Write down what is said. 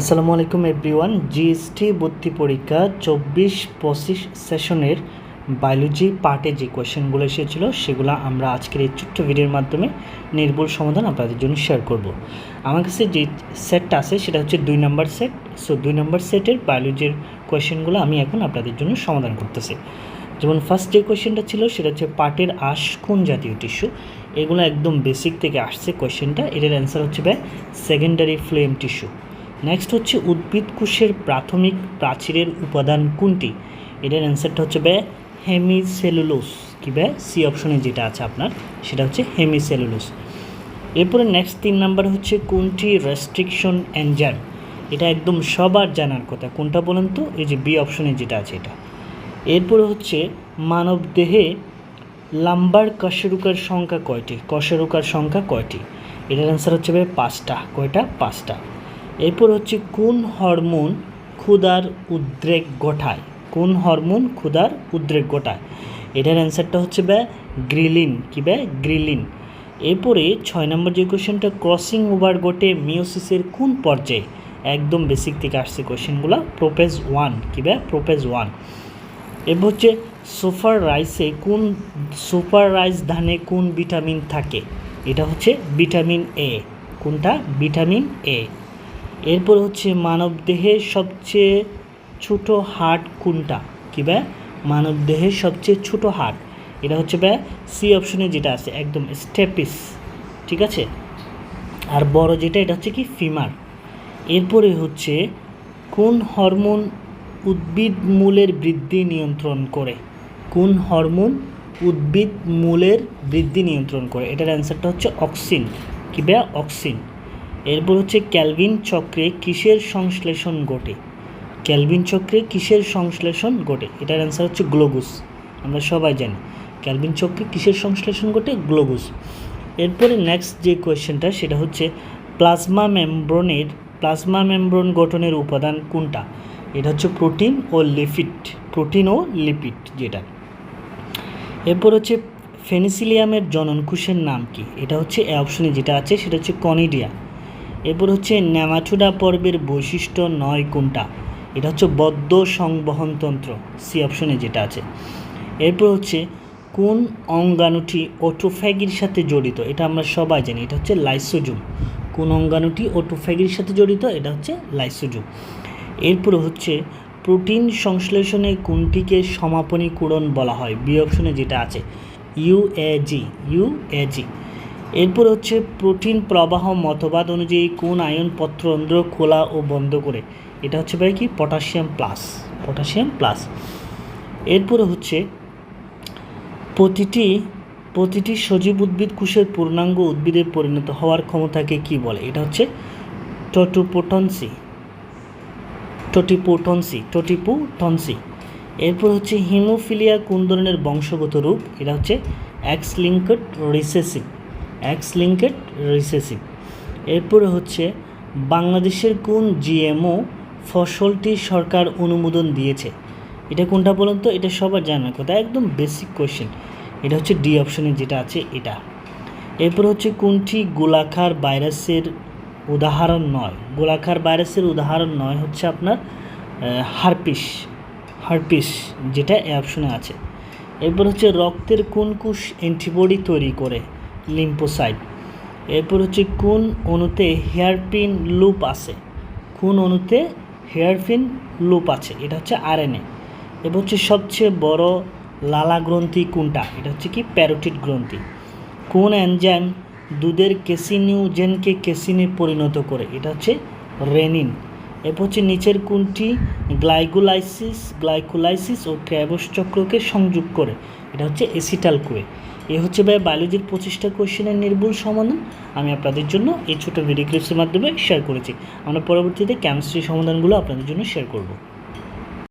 আসসালামু আলাইকুম everyone, GST ভর্তি পরীক্ষা চব্বিশ পঁচিশ সেশনের বায়োলজি পার্টে যে কোয়েশ্চেনগুলো এসেছিল, সেগুলো আমরা আজকের এই ছোট্ট ভিডিওর মাধ্যমে নির্ভুল সমাধান আপনাদের জন্য শেয়ার করব। আমার কাছে যে সেটটা আছে, সেটা হচ্ছে দুই নম্বর সেট। সো, দুই নম্বর সেটের বায়োলজির কোয়েশ্চেনগুলো আমি এখন আপনাদের জন্য সমাধান করতেছি। যেমন ফার্স্ট যে কোয়েশ্চেনটা ছিল, সেটা হচ্ছে পাটের আঁশ কোন জাতীয় টিস্যু? এগুলো একদম বেসিক থেকে আসছে কোয়েশ্চেনটা। এটার অ্যান্সার হচ্ছে ভাই, সেকেন্ডারি ফ্লেম টিস্যু। নেক্সট হচ্ছে উদ্ভিদ কোষের প্রাথমিক প্রাচীরের উপাদান কোনটি? এটার অ্যান্সারটা হচ্ছে ব্যয় হেমিসেলুলোস কি ব্যয় সি অপশনে যেটা আছে আপনার, সেটা হচ্ছে হেমিসেলুলোস এরপরে নেক্সট তিন নাম্বার হচ্ছে কোনটি? রেস্ট্রিকশন এনজাইম এটা একদম সবার জানার কথা। কোনটা বলেন তো? এই যে বি অপশনে যেটা আছে এটা। এরপরে হচ্ছে মানব দেহে লাম্বার কশেরুকার সংখ্যা কয়টি? কশেরুকার সংখ্যা কয়টি? এটার অ্যান্সার হচ্ছে পাঁচটা। কয়টা? পাঁচটা। এরপর হচ্ছে কোন হরমোন ক্ষুধার উদ্রেক ঘটায়? কোন হরমোন ক্ষুধার উদ্রেক ঘটায়? এটার অ্যান্সারটা হচ্ছে ব্যা গ্রিলিন। কি ব্যা? গ্রিলিন। এরপরে ছয় নম্বর যে কোয়েশ্চেনটা ক্রসিং ওভার ঘটে মিওসিসের কোন পর্যায়ে? একদম বেসিক থেকে আসছে কোয়েশ্চেনগুলো প্রোপেজ ওয়ান কি ব্যা? প্রোপেজ ওয়ান এবার হচ্ছে সুপার রাইসে কোন, সুপার রাইস ধানে কোন ভিটামিন থাকে? এটা হচ্ছে ভিটামিন এ কোনটা? ভিটামিন এ এরপর হচ্ছে মানব দেহের সবচেয়ে ছোট হাড় কোনটা? কি ব্যা মানব দেহের সবচেয়ে ছোট হাড়। এটা হচ্ছে ব্যা সি অপশনে যেটা আছে, একদম স্টেপিস ঠিক আছে? আর বড় যেটা, এটা হচ্ছে কি? ফিমার এরপরে হচ্ছে, কোন হরমোন উদ্ভিদ মূলের বৃদ্ধি নিয়ন্ত্রণ করে? কোন হরমোন উদ্ভিদ মূলের বৃদ্ধি নিয়ন্ত্রণ করে? এটার অ্যান্সারটা হচ্ছে অক্সিন কি ব্যা অক্সিন এরপর হচ্ছে ক্যালভিন চক্রে কিসের সংশ্লেষণ ঘটে? ক্যালভিন চক্রে কিসের সংশ্লেষণ ঘটে? এটার অ্যান্সার হচ্ছে গ্লোবুস আমরা সবাই জানি। ক্যালভিন চক্রে কিসের সংশ্লেষণ ঘটে? গ্লোবুস এরপরে নেক্সট যে কোয়েশ্চেনটা সেটা হচ্ছে প্লাজমা মেমব্রনের, প্লাজমা মেমব্রন গঠনের উপাদান কোনটা? এটা হচ্ছে প্রোটিন ও লিপিড, প্রোটিন ও লিপিড যেটা। এরপর হচ্ছে ফেনিসিলিয়ামের জননকুশের নাম কি? এটা হচ্ছে অপশনে যেটা আছে, সেটা হচ্ছে কনিডিয়া। এরপর হচ্ছে ন্যামাটুডা পর্বের বৈশিষ্ট্য নয় কোনটা? এটা হচ্ছে বদ্ধ সংবহনতন্ত্র সি অপশনে যেটা আছে। এরপর হচ্ছে কোন অঙ্গাণুটি অটোফ্যাগির সাথে জড়িত? এটা আমরা সবাই জানি, এটা হচ্ছে লাইসোজুম। কোন অঙ্গাণুটি অটোফ্যাগির সাথে জড়িত? এটা হচ্ছে লাইসোজুম। এরপর হচ্ছে প্রোটিন সংশ্লেষণে কোনটিকে সমাপনী সমাপনীকরণ বলা হয়? বি অপশনে যেটা আছে ইউএজি ইউএজি এরপর হচ্ছে প্রোটিন প্রবাহ মতবাদ অনুযায়ী কোন আয়ন পত্রন্ধ্র খোলা ও বন্ধ করে? এটা হচ্ছে ভাই কি? Potassium plus. Potassium plus. এরপরে হচ্ছে প্রতিটি প্রতিটি সজীব উদ্ভিদ কোষের পূর্ণাঙ্গ উদ্ভিদে পরিণত হওয়ার ক্ষমতাকে কি বলে? এটা হচ্ছে টটোপোটনসি। টটিপোটনসি টটিপোটনসি। এরপর হচ্ছে হিমোফিলিয়া কোন ধরনের বংশগত রূপ? এটা হচ্ছে X linked recessive X linked recessive এরপরে হচ্ছে, বাংলাদেশের কোন জিএমও ফসলটি সরকার অনুমোদন দিয়েছে? এটা কোনটা বলুন তো? এটা সবার জানার কথা, একদম বেসিক কোয়েশ্চেন এটা হচ্ছে ডি অপশনে যেটা আছে, এটা। এরপর হচ্ছে, কোনটি গোলাকার ভাইরাসের উদাহরণ নয়? গোলাকার ভাইরাসের উদাহরণ নয় হচ্ছে আপনার হারপিস। হারপিস, যেটা এ অপশনে আছে। এরপর হচ্ছে, রক্তের কোন কোষ অ্যান্টিবডি তৈরি করে? লিম্পোসাইট এরপর হচ্ছে কোন অণুতে হেয়ারপিন লুপ আছে? কোন অণুতে হেয়ারপিন লুপ আছে? এটা হচ্ছে আরএনএ। এরপর হচ্ছে সবচেয়ে বড় লালা গ্রন্থি কোনটা? এটা হচ্ছে কি? প্যারোটিড গ্রন্থি। কোন এনজাইম দুধের কেসিনিউজেনকে কেসিনে পরিণত করে? এটা হচ্ছে রেনিন। এরপর হচ্ছে নিচের কোনটি? গ্লাইকোলাইসিস গ্লাইকোলাইসিস ও ক্র্যাবস চক্রকে সংযোগ করে। এটা হচ্ছে এসিটাল কুয়ে এ হচ্ছে ভাই বায়োলজির পঁচিশটা কোয়েশ্চেনের নির্ভুল সমাধান। আমি আপনাদের জন্য এই ছোটো ভিডিও ক্লিপসের মাধ্যমে শেয়ার করেছি। আমরা পরবর্তীতে কেমিস্ট্রি সমাধানগুলো আপনাদের জন্য শেয়ার করব।